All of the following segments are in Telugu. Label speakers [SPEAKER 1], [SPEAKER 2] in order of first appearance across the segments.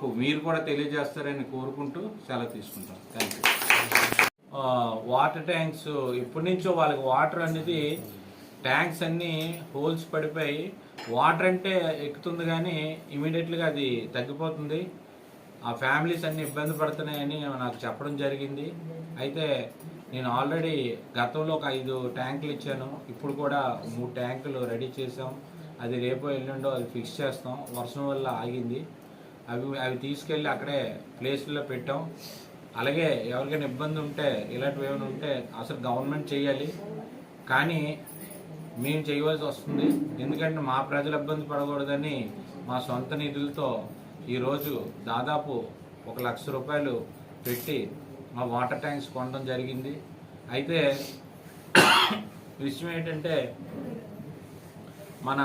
[SPEAKER 1] మాకు మీరు కూడా తెలియజేస్తారని కోరుకుంటూ సెలవు తీసుకుంటాం. థ్యాంక్ యూ వాటర్ ట్యాంక్స్ ఇప్పటి నుంచో వాళ్ళకి వాటర్ అనేది ట్యాంక్స్ అన్నీ హోల్స్ పడిపోయి వాటర్ అంటే ఎక్కుతుంది కానీ ఇమీడియట్గా అది తగ్గిపోతుంది. ఆ ఫ్యామిలీస్ అన్ని ఇబ్బంది పడుతున్నాయని నాకు చెప్పడం జరిగింది. అయితే నేను ఆల్రెడీ గతంలో ఒక ఐదు ట్యాంకులు ఇచ్చాను. ఇప్పుడు కూడా మూడు ట్యాంకులు రెడీ చేసాం అది రేపో ఎల్లుండో అది ఫిక్స్ చేస్తాం. వర్షం వల్ల ఆగింది. అవి అవి తీసుకెళ్ళి అక్కడే ప్లేస్లో పెట్టాం. అలాగే ఎవరికైనా ఇబ్బంది ఉంటే ఇలాంటివి ఏమైనా ఉంటే అసలు గవర్నమెంట్ చేయాలి కానీ మేము చేయవలసి వస్తుంది. ఎందుకంటే మా ప్రజలు ఇబ్బంది పడకూడదని మా సొంత నిధులతో ఈరోజు దాదాపు ఒక లక్ష రూపాయలు పెట్టి మా వాటర్ ట్యాంక్స్ కొనడం జరిగింది. అయితే విషయం ఏంటంటే మన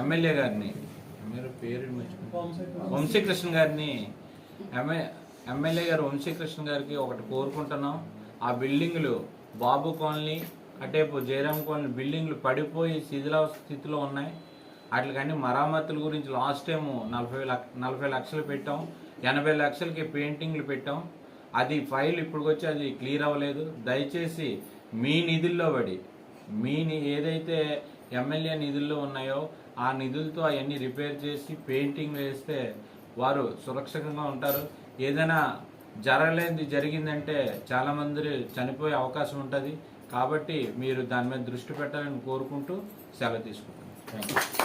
[SPEAKER 1] ఎమ్మెల్యే గారిని వంశీకృష్ణ గారిని ఎమ్మెల్యే గారు వంశీకృష్ణ గారికి ఒకటి కోరుకుంటున్నాం. ఆ బిల్డింగులు బాబు కాలనీ అటేపు జయరామ్ కాలనీ బిల్డింగ్లు పడిపోయి శిథిలావ స్థితిలో ఉన్నాయి. వాటికన్నీ మరామతుల గురించి లాస్ట్ టైం నలభై లక్ష నలభై లక్షలు పెట్టాం. ఎనభై లక్షలకి పెయింటింగ్లు పెట్టాం. అది ఫైల్ ఇప్పటికొచ్చి వచ్చి అది క్లియర్ అవ్వలేదు. దయచేసి మీ నిధుల్లో పడి మీ ఏదైతే ఎమ్మెల్యే నిధుల్లో ఉన్నాయో ఆ నిధులతో అవన్నీ రిపేర్ చేసి పెయింటింగ్ వేస్తే వారు సురక్షితంగా ఉంటారు. ఏదైనా జరగలేనిది జరిగిందంటే చాలామంది చనిపోయే అవకాశం ఉంటుంది. కాబట్టి మీరు దాని మీద దృష్టి పెట్టాలని కోరుకుంటూ సెలవు తీసుకుంటాను థ్యాంక్ యూ